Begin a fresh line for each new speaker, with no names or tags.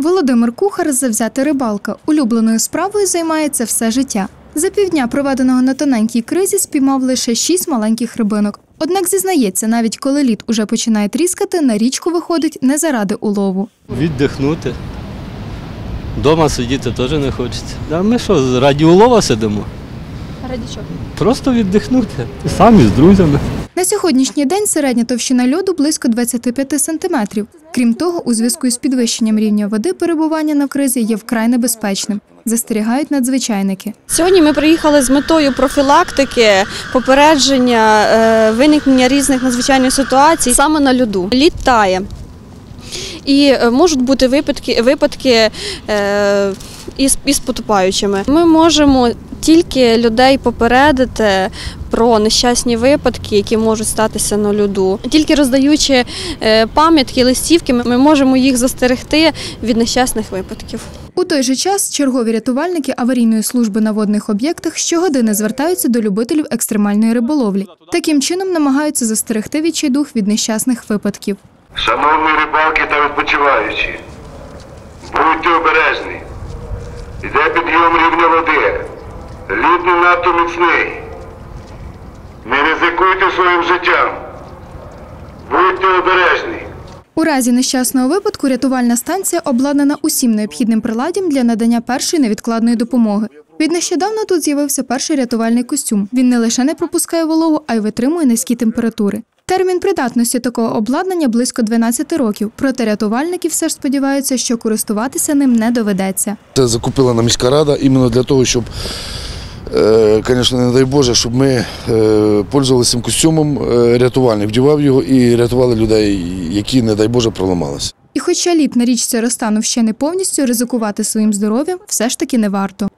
Володимир Кухар завзята рибалка. Улюбленою справою займається все життя. За півдня, проведеного на тоненькій кризі, спіймав лише шість маленьких рибинок. Однак зізнається, навіть коли лід уже починає тріскати, на річку виходить не заради улову.
Віддихнути. Дома сидіти теж не хочеться. А ми що, раді улова сидимо?
Раді чого?
Просто віддихнути. Самі з друзями.
На сьогоднішній день середня товщина льоду близько 25 сантиметрів. Крім того, у зв'язку із підвищенням рівня води перебування на кризі є вкрай небезпечним. Застерігають надзвичайники.
Сьогодні ми приїхали з метою профілактики, попередження е, виникнення різних надзвичайних ситуацій саме на льоду. Лід тає. І е, можуть бути випадки, випадки е, із, із потопаючими. Ми можемо тільки людей попередити про нещасні випадки, які можуть статися на льоду. Тільки роздаючи е, пам'ятки, листівки, ми можемо їх застерегти від нещасних випадків.
У той же час чергові рятувальники аварійної служби на водних об'єктах щогодини звертаються до любителів екстремальної риболовлі. Таким чином намагаються застерегти відчайдух від нещасних випадків.
Шановні рибалки та відпочиваючі, будьте обережні. Іде. Лід не надто міцний. Не ризикуйте своїм життям. Будьте обережні.
У разі нещасного випадку рятувальна станція обладнана усім необхідним приладдям для надання першої невідкладної допомоги. Від нещодавно тут з'явився перший рятувальний костюм. Він не лише не пропускає вологу, а й витримує низькі температури. Термін придатності такого обладнання близько 12 років. Проте рятувальники все ж сподіваються, що користуватися ним не доведеться.
Це закупила нам міська рада іменно для того, щоб, звісно, не дай Боже, щоб ми е, пользувалися цим костюмом, е, рятувальник вдівав його і рятували людей, які, не дай Боже, проламалися.
І хоча лід на річці розтанув ще не повністю, ризикувати своїм здоров'ям все ж таки не варто.